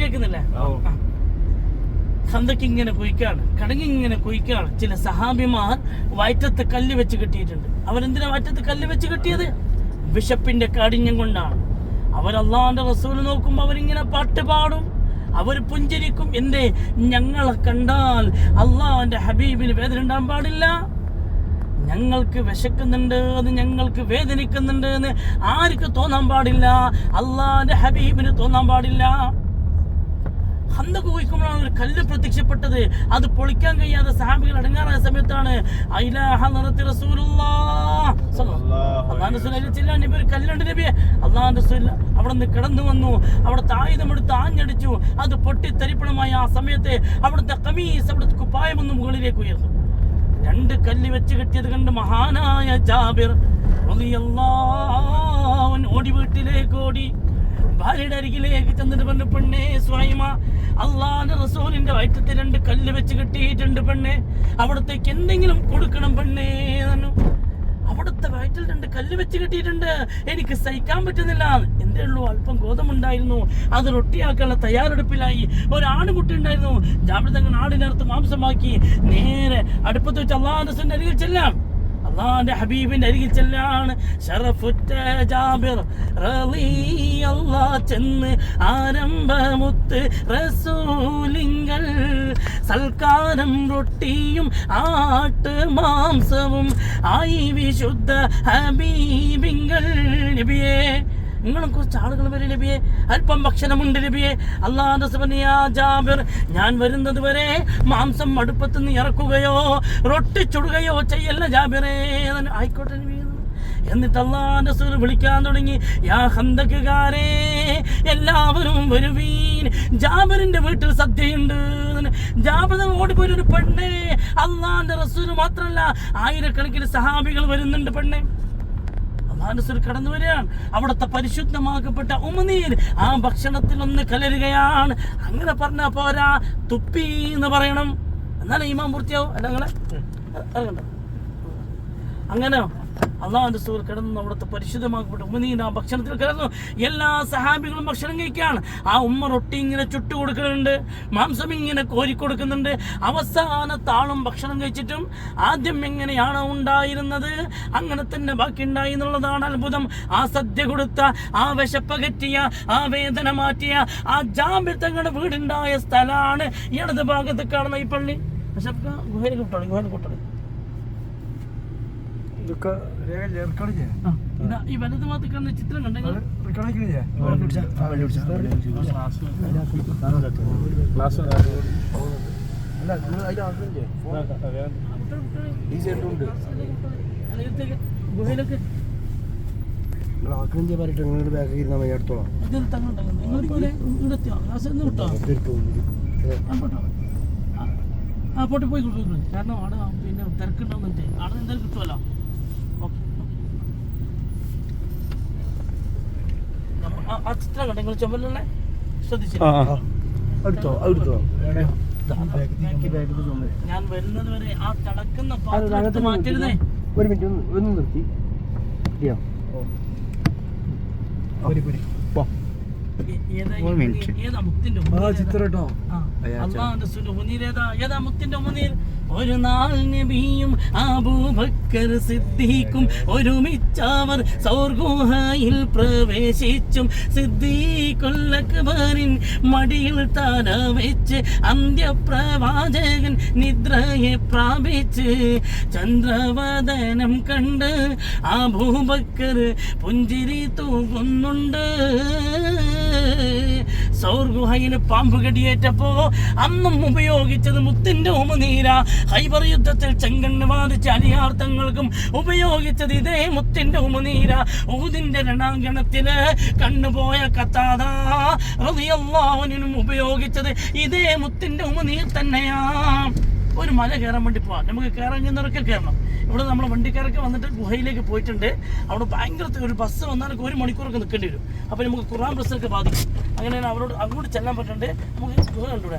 കേൾക്കുന്നില്ലേ? ഹന്തക്ക് ഇങ്ങനെ കുയിക്കാണ് കടങ്ങി ഇങ്ങനെ കുയിക്കാണ് ചില സഹാബിമാർ വയറ്റത്ത് കല്ല് വെച്ച് കെട്ടിയിട്ടുണ്ട്. അവരെന്തിനാ വയറ്റത്ത് കല്ല് വെച്ച് കെട്ടിയത്? ബിഷപ്പിന്റെ കാഠിന്യം കൊണ്ടാണ്. അവർ റസൂൽ റസൂൽ നോക്കുമ്പോൾ അവരിങ്ങനെ പാട്ട് പാടും അവർ പുഞ്ചരിക്കും. എന്തേ? ഞങ്ങളെ കണ്ടാൽ അള്ളാന്റെ ഹബീബിന് വേദന ഉണ്ടാകാൻ പാടില്ല. ഞങ്ങൾക്ക് വിശക്കുന്നുണ്ട് അത് ഞങ്ങൾക്ക് വേദനിക്കുന്നുണ്ട് എന്ന് ആർക്ക് തോന്നാൻ പാടില്ല? അള്ളാന്റെ ഹബീബിന് തോന്നാൻ പാടില്ല. ഹന്തക്ക് കുഴിക്കുമ്പോഴാണ് ഒരു കല്ല് പ്രത്യക്ഷപ്പെട്ടത്. അത് പൊളിക്കാൻ കഴിയാതെ സഹാബികൾ അടങ്ങാറായ സമയത്താണ്. ഒരു കല്ലുണ്ട് നബിയെ അവിടെ നിന്ന് കിടന്നു വന്നു. അവിടെ ആയുധമെടുത്ത് ആഞ്ഞടിച്ചു. അത് പൊട്ടി തരിപ്പണമായ ആ സമയത്ത് അവിടുത്തെ കമീസ് അവിടുത്തെ കുപ്പായമൊന്നും മുകളിലേക്ക് ഉയർന്നു. രണ്ട് കല്ല് വെച്ച് കെട്ടിയത് കണ്ട് മഹാനായ ജാബിർ ഓടി വീട്ടിലേക്ക് ഓടി. ഭാര്യയുടെ അരികിലേക്ക് ചെന്നിട്ട് പറഞ്ഞു പെണ്ണേ സ്വൈമ അള്ളാന്റെ റസൂലിന്റെ വയറ്റത്തിൽ രണ്ട് കല്ല് വെച്ച് കെട്ടിയിട്ടുണ്ട് പെണ്ണേ. അവിടത്തേക്ക് എന്തെങ്കിലും കൊടുക്കണം പെണ്ണേ പറഞ്ഞു. അവിടുത്തെ വയറ്റിൽ രണ്ട് കല്ല് വെച്ച് കിട്ടിയിട്ടുണ്ട്. എനിക്ക് സഹിക്കാൻ പറ്റുന്നില്ല. എന്തേ ഉള്ളൂ? അല്പം ഗോതമുണ്ടായിരുന്നു അത് റൊട്ടിയാക്കാനുള്ള തയ്യാറെടുപ്പിലായി. ഒരാണുകുട്ടി ഉണ്ടായിരുന്നു. തങ്ങൾ ആടിനടുത്ത് മാംസമാക്കി. നേരെ അടുപ്പത്ത് വെച്ച് അള്ളാഹ് റസൂലിന്റെ അരികിൽ ചെല്ലാം. അള്ളാന്റെ ഹബീബിന്റെ അരികിൽ ചെല്ലാണ് ഷറഫുറ്റ ജാബിർ. ചെന്ന് ആരംഭമുത്ത് റസൂലിങ്ങൾ സൽക്കാരം റൊട്ടിയും ആട്ട് മാംസവും ആയി വിശുദ്ധ ഹബീബിങ്ങൾ നബിയേ. നിങ്ങളെ കുറച്ച് ആളുകൾ വരും നബിയെ അല്പം ഭക്ഷണമുണ്ട് നബിയെ. അള്ളാഹ് ജാബിർ ഞാൻ വരുന്നത് വരെ മാംസം അടുപ്പത്ത് നിന്ന് ഇറക്കുകയോ റൊട്ടി ചുടുകയോ ചെയ്യല്ല ജാബിറേ. ആയിക്കോട്ടെ നബിയെ. എന്നിട്ട് അള്ളാന്റെ സുർ വിളിക്കാൻ തുടങ്ങി യാ ഹന്തക്കുകാരേ എല്ലാവരും വരുവീൻ. ജാബിറിന്റെ വീട്ടിൽ സദ്യയുണ്ട്. ജാബിർ ഓടിപ്പോയി ഒരു പെണ്ണേ. അള്ളാന്റെ റസൂൽ മാത്രമല്ല ആയിരക്കണക്കിന് സഹാബികൾ വരുന്നുണ്ട് പെണ്ണേ. അള്ളാഹുസുർ കടന്നു വരികയാണ്. അവിടുത്തെ പരിശുദ്ധമാക്കപ്പെട്ട ഉമനീർ ആ ഭക്ഷണത്തിൽ ഒന്ന് കലരുകയാണ്. അങ്ങനെ പറഞ്ഞ പോരാ തുപ്പി എന്ന് പറയണം. എന്നാലും ഇമാം പൂർത്തിയാവും. അല്ല അങ്ങനെ അങ്ങനെ അള്ളാഹുന്റെ സുഹൃത്ത് കിടന്നു അവിടുത്തെ പരിശുദ്ധമാക്കപ്പെട്ട. ഉമ്മനീൻ ആ ഭക്ഷണത്തിൽ കിടന്നു. എല്ലാ സഹാബികളും ഭക്ഷണം കഴിക്കുകയാണ്. ആ ഉമ്മ റൊട്ടി ഇങ്ങനെ ചുട്ടു കൊടുക്കുന്നുണ്ട്. മാംസം ഇങ്ങനെ കോരി കൊടുക്കുന്നുണ്ട്. അവസാന താളും ഭക്ഷണം കഴിച്ചിട്ടും ആദ്യം എങ്ങനെയാണോ ഉണ്ടായിരുന്നത്? അങ്ങനെ തന്നെ ബാക്കി ഉണ്ടായി എന്നുള്ളതാണ് അത്ഭുതം. ആ സദ്യ കൊടുത്ത ആ വിശപ്പകറ്റിയ ആ വേദന മാറ്റിയ ആ ജാമ്യ തങ്ങളുടെ വീടുണ്ടായ സ്ഥലമാണ് ഇടത് ഭാഗത്ത് കാണുന്ന ഈ പള്ളി. വിശപ്പ ഗുഹയിൽ കുട്ടോളി ഗുഹയിൽ കുട്ടോളി ഇതൊക്കെ ഈ വലത് ഭാഗത്ത് കാണുന്ന ചിത്രം കണ്ടെങ്കിൽ ഗുഹയിലൊക്കെ പറഞ്ഞിട്ട് നിങ്ങളുടെ ബാഗ് ഇരുന്നാൽ മതി അടുത്തോളാം. ആ, പോട്ടോ. പോയി കൊടുക്കും കാരണം അവിടെ പിന്നെ തിരക്കുണ്ടാവുന്നുണ്ട് അവിടെ എന്തായാലും കിട്ടുമല്ലോ ആ- ആ ചിത്രം കണ്ടോ? നിങ്ങൾ ചുമലുള്ള ശ്രദ്ധിച്ചില്ല? അടുത്തോ അടുത്തോ ഞാൻ വരുന്നത് വരെ ആ തിളക്കുന്ന പാത്രം എടുത്ത് മാറ്റരുതേ ഒരു മിനിറ്റ് ഒന്ന് ഒന്ന് നിർത്തി. ഒരു നാൾ നബിയും അബൂബക്കർ സിദ്ദീഖും ഒരുമിച്ചവർ സൗർഗുഹയിൽ പ്രവേശിച്ചും സിദ്ദീഖുൽ അക്ബറിൻ മടിയിൽ തല വെച്ച് അന്ത്യപ്രവാചകൻ നിദ്രയെ പ്രാപിച്ച് ചന്ദ്രവദനം കണ്ട് അബൂബക്കർ പുഞ്ചിരി തൂകുന്നുണ്ട്. സൗർഗുഹയിൽ പാമ്പ് കടിയേറ്റപ്പോ അന്നും ഉപയോഗിച്ചത് മുത്തിന്റെ ഉമനീര. ഹൈബർ യുദ്ധത്തിൽ ചെങ്കണ്ണ് ബാധിച്ച അലിയാർത്ഥങ്ങൾക്കും ഉപയോഗിച്ചത് ഇതേ മുത്തിന്റെ ഉമനീര. ഊതിന്റെ രണാങ്കണത്തിൽ കണ്ണുപോയ കത്താത ഉപയോഗിച്ചത് ഇതേ മുത്തിന്റെ ഉമനീർ തന്നെയാ. ഒരു മല കയറാൻ വേണ്ടി പോവാം. നമുക്ക് കയറാൻ കയറാങ്ങുന്നവരൊക്കെ കയറണം. ഇവിടെ നമ്മൾ വണ്ടിക്കാരൊക്കെ വന്നിട്ട് ഗുഹയിലേക്ക് പോയിട്ടുണ്ട്. അവിടെ ഭയങ്കര ഒരു ബസ് വന്നാലൊക്കെ ഒരു മണിക്കൂറൊക്കെ നിൽക്കേണ്ടി വരും. അപ്പോൾ നമുക്ക് ഖുറാൻ ബസ്സൊക്കെ ബാധിക്കും. അങ്ങനെ അവരോട് അങ്ങോട്ട് ചെല്ലാൻ പറ്റുന്നുണ്ട് നമുക്ക് ഗുഹ കണ്ടുകൂടെ